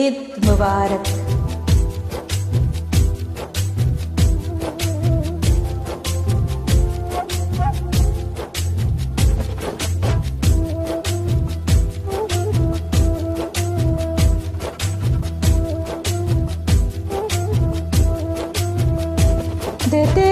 ঈদ মুবারক। দেতে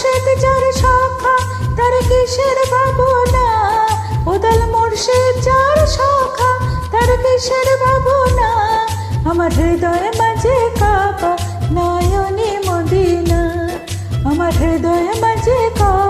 মুর্শিদ যার শাখা, তার কিসের ভাবনা? উদল মুর্শিদ যার শাখা, তার কিসের ভাবনা? আমার হৃদয় মাঝে কাবা নয়নে মদিনা। আমার হৃদয় মাঝে কাবা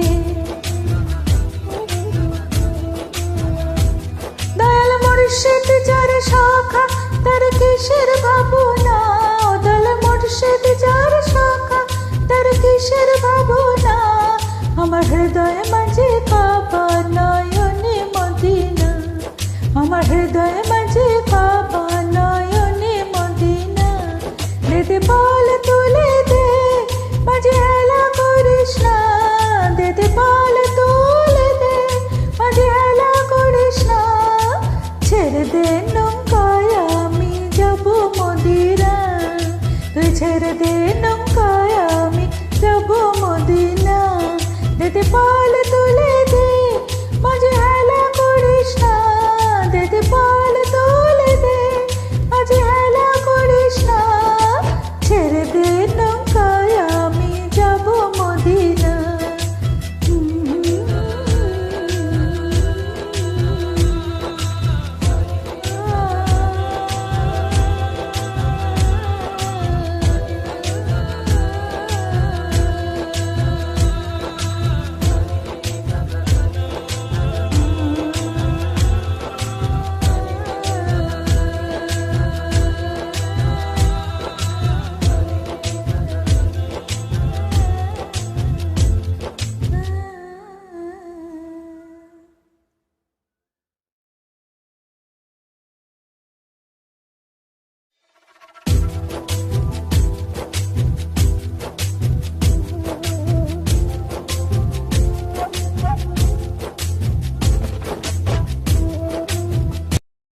হৃদয় মাঝে পাবা নয়নে মদিনা। দিদি বল তুলে দে, মাঝে হেলা করিস না। দিদি বল তুলে দে, মাঝে হেলা করিস না। ছেড়ে দে নৌকায়, আমি যাব মদিনা। তুই